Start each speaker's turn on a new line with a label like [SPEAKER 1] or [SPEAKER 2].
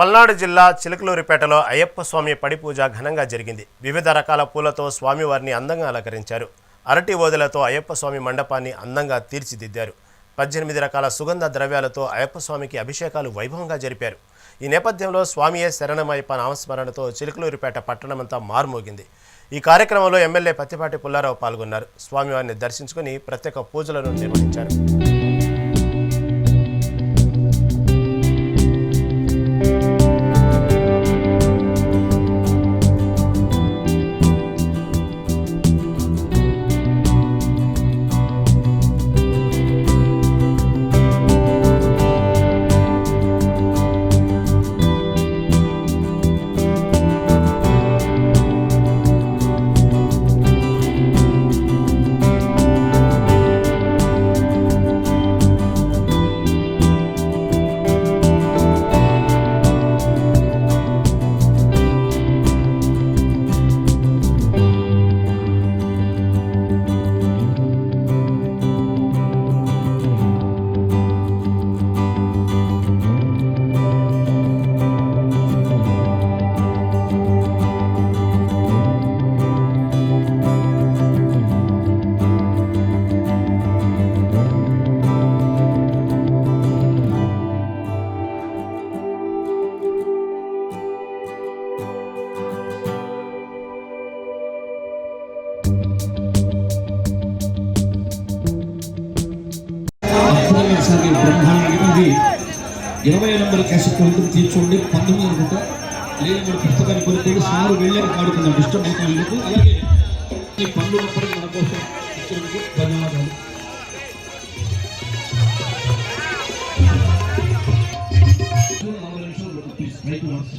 [SPEAKER 1] పల్నాడు జిల్లా చిలకలూరిపేటలో అయ్యప్ప స్వామి పడిపూజ ఘనంగా జరిగింది. వివిధ రకాల పూలతో స్వామివారిని అందంగా అలంకరించారు. అరటి ఓదెలతో అయ్యప్ప స్వామి మండపాన్ని అందంగా తీర్చిదిద్దారు. పద్దెనిమిది రకాల సుగంధ ద్రవ్యాలతో అయ్యప్ప స్వామికి అభిషేకాలు వైభవంగా జరిపారు. ఈ నేపథ్యంలో స్వామియే శరణమయ్యప్ప నామస్మరణతో చిలకలూరిపేట పట్టణమంతా మారుమోగింది. ఈ కార్యక్రమంలో ఎమ్మెల్యే పత్తిపాటి పుల్లారావు పాల్గొన్నారు. స్వామివారిని దర్శించుకుని ప్రత్యేక పూజలను నిర్వహించారు.
[SPEAKER 2] అద్భుతమైన ఇరవై నెంబర్ క్యాసెట్ ఉంటుంది తీర్చుకోండి. పంతొమ్మిది అనుకుంటా లేదు మన పుస్తకాన్ని కొనుక్కోండి సారు వెళ్ళారు కాడుకుందాం డిస్టర్బ్ అవుతున్నందుకు అలాగే ఈ పండు నప్పటికీ మన కోసం ఇచ్చినందుకు ధన్యవాదాలు. నలభై నిమిషాలు ప్లీజ్ రైట్ మార్క్స్